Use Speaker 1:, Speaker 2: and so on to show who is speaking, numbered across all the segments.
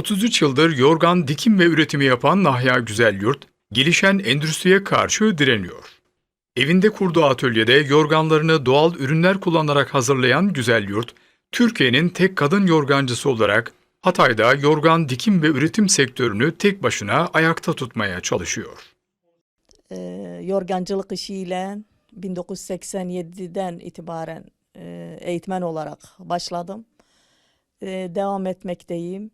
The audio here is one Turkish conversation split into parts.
Speaker 1: 33 yıldır yorgan dikim ve üretimi yapan Nahya Güzelyurt, gelişen endüstriye karşı direniyor. Evinde kurduğu atölyede yorganlarını doğal ürünler kullanarak hazırlayan Güzelyurt, Türkiye'nin tek kadın yorgancısı olarak Hatay'da yorgan dikim ve üretim sektörünü tek başına ayakta tutmaya çalışıyor.
Speaker 2: e, yorgancılık işiyle 1987'den itibaren e, eğitmen olarak başladım. E, devam etmekteyim.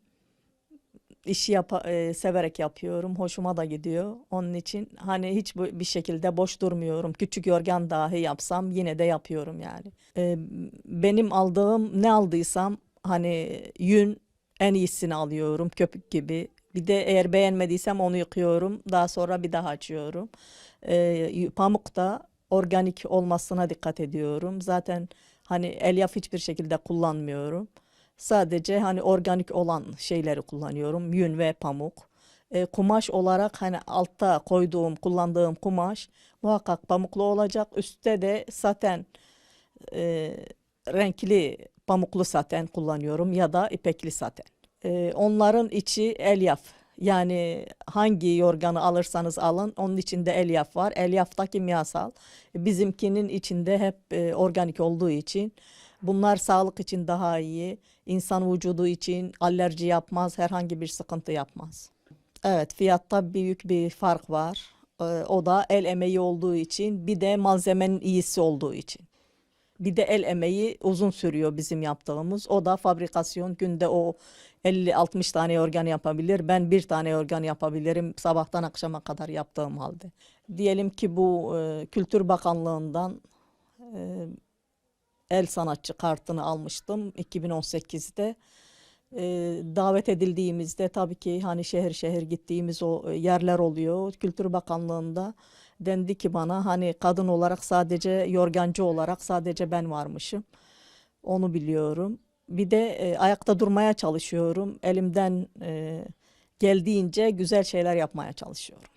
Speaker 2: İşi yapa- e, severek yapıyorum. Hoşuma da gidiyor. Onun için hani hiç bir şekilde boş durmuyorum. Küçük yorgan dahi yapsam yine de yapıyorum yani. E, benim aldığım ne aldıysam hani yün en iyisini alıyorum köpük gibi. Bir de eğer beğenmediysem onu yıkıyorum. Daha sonra bir daha açıyorum. Ee, pamuk da organik olmasına dikkat ediyorum. Zaten hani elyaf hiçbir şekilde kullanmıyorum. Sadece hani organik olan şeyleri kullanıyorum. Yün ve pamuk. Ee, kumaş olarak hani altta koyduğum, kullandığım kumaş muhakkak pamuklu olacak. Üstte de saten e, renkli pamuklu saten kullanıyorum ya da ipekli saten. Ee, onların içi elyaf. Yani hangi yorganı alırsanız alın onun içinde elyaf var. Elyaf da kimyasal. Bizimkinin içinde hep e, organik olduğu için bunlar sağlık için daha iyi. İnsan vücudu için alerji yapmaz, herhangi bir sıkıntı yapmaz. Evet, fiyatta büyük bir fark var. Ee, o da el emeği olduğu için, bir de malzemenin iyisi olduğu için. Bir de el emeği uzun sürüyor bizim yaptığımız. O da fabrikasyon günde o 50-60 tane organ yapabilir. Ben bir tane organ yapabilirim sabahtan akşama kadar yaptığım halde. Diyelim ki bu e, Kültür Bakanlığı'ndan e, el sanatçı kartını almıştım 2018'de. E, davet edildiğimizde tabii ki hani şehir şehir gittiğimiz o e, yerler oluyor. Kültür Bakanlığı'nda dendi ki bana hani kadın olarak sadece yorgancı olarak sadece ben varmışım. Onu biliyorum. Bir de e, ayakta durmaya çalışıyorum. Elimden e, geldiğince güzel şeyler yapmaya çalışıyorum.